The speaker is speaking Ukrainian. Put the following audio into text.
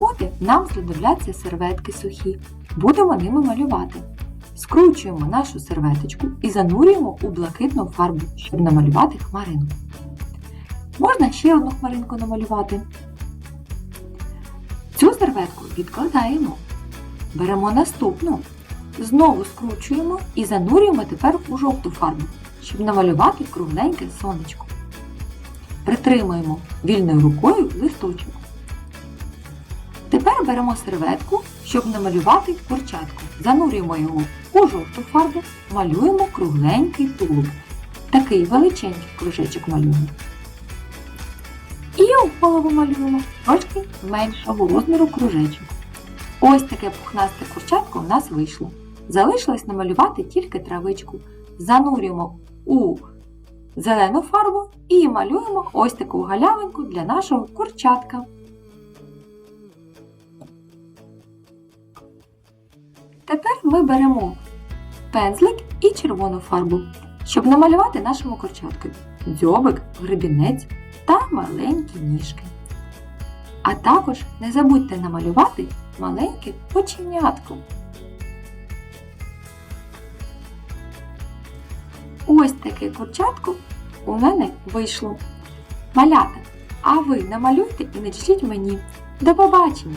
роботи нам знадобляться серветки сухі. Будемо ними малювати. Скручуємо нашу серветочку і занурюємо у блакитну фарбу, щоб намалювати хмаринку. Можна ще одну хмаринку намалювати. Цю серветку відкладаємо. Беремо наступну. Знову скручуємо і занурюємо тепер у жовту фарбу, щоб намалювати кругленьке сонечко. Притримуємо вільною рукою листочок. Тепер беремо серветку, щоб намалювати курчатку. Занурюємо його у жовту фарбу, малюємо кругленький тулуб. Такий величенький кружечок малюємо. І у голову малюємо трошки меншого розміру кружечок. Ось таке пухнасте курчатко у нас вийшло. Залишилось намалювати тільки травичку. Занурюємо у зелену фарбу і малюємо ось таку галявинку для нашого курчатка. Тепер ми беремо пензлик і червону фарбу, щоб намалювати нашому курчатку дзьобик, гребінець та маленькі ніжки. А також не забудьте намалювати маленьке оченятко. Ось таке курчатко у мене вийшло. Малята, а ви намалюйте і надішліть мені. До побачення!